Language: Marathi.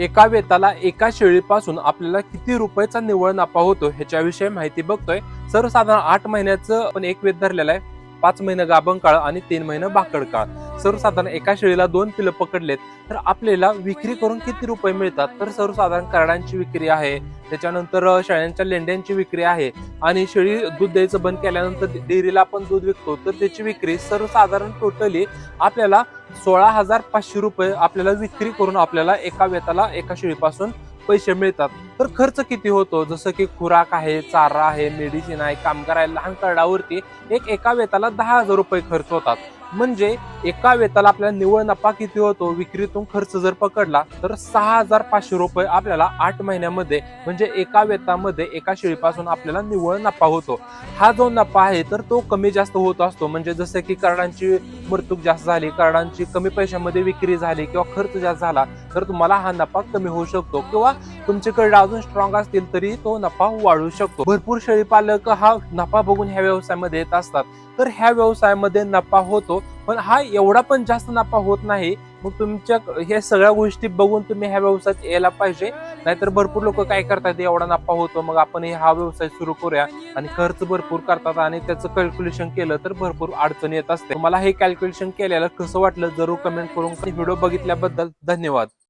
एका वेताला एका शेळीपासून आपल्याला किती रुपयाचा निव्वळ नफा होतो ह्याच्याविषयी माहिती बघतोय. सर्वसाधारण आठ महिन्याचं पण एक वेत धरलेला आहे. पाच महिने गाभण काळ आणि तीन महिने भाकड काळ. सर्वसाधारण एका शेळीला दोन पिलं पकडलेत तर आपल्याला विक्री करून किती रुपये मिळतात? तर सर्वसाधारण करडांची विक्री आहे त्याच्यानंतर शेळ्यांच्या लेंड्यांची विक्री आहे आणि शेळी दूध द्यायचं बंद केल्यानंतर डेअरीला आपण दूध विकतो तर त्याची विक्री सर्वसाधारण टोटली आपल्याला सोळा हजार पाचशे रुपये आपल्याला विक्री करून आपल्याला एका वेताला एका शेळीपासून पैसे मिळतात. तर खर्च किती होतो? जसं की खुराक आहे चारा आहे मेडिसिन आहे कामगार आहे लहान करडावरती एक एका वेताला दहा हजार रुपये खर्च होतात. म्हणजे एका वेताला आपल्याला निव्वळ नफा किती होतो विक्रीतून खर्च जर पकडला तर सहा हजार पाचशे रुपये आपल्याला आठ महिन्यामध्ये म्हणजे एका वेतामध्ये एका शेळीपासून आपल्याला निव्वळ नफा होतो. हा जो नफा आहे तर तो कमी जास्त होत असतो. म्हणजे जसं की करडांची मृत्यू जास्त झाली करडांची कमी पैशामध्ये विक्री झाली किंवा खर्च जास्त झाला तर तुम्हाला हा नफा कमी होऊ शकतो किंवा तुमच्याकडे अजून स्ट्रॉंग असतील तरी तो नफा वाढू शकतो. भरपूर शेळी पालक हा नफा बघून ह्या व्यवसायामध्ये येत असतात. तर ह्या व्यवसायामध्ये नफा होतो पण हा एवढा पण जास्त नफा होत नाही. मग तुमच्या ह्या सगळ्या गोष्टी बघून तुम्ही ह्या व्यवसायात यायला पाहिजे. नाहीतर भरपूर लोक काय करतात एवढा नफा होतो मग आपण हा व्यवसाय सुरू करूया. आणि खर्च भरपूर करतात आणि त्याचं कॅल्क्युलेशन केलं तर भरपूर अडचण येत असते. मला हे कॅल्क्युलेशन केलेलं कसं वाटलं? जरूर कमेंट करून व्हिडिओ बघितल्याबद्दल धन्यवाद.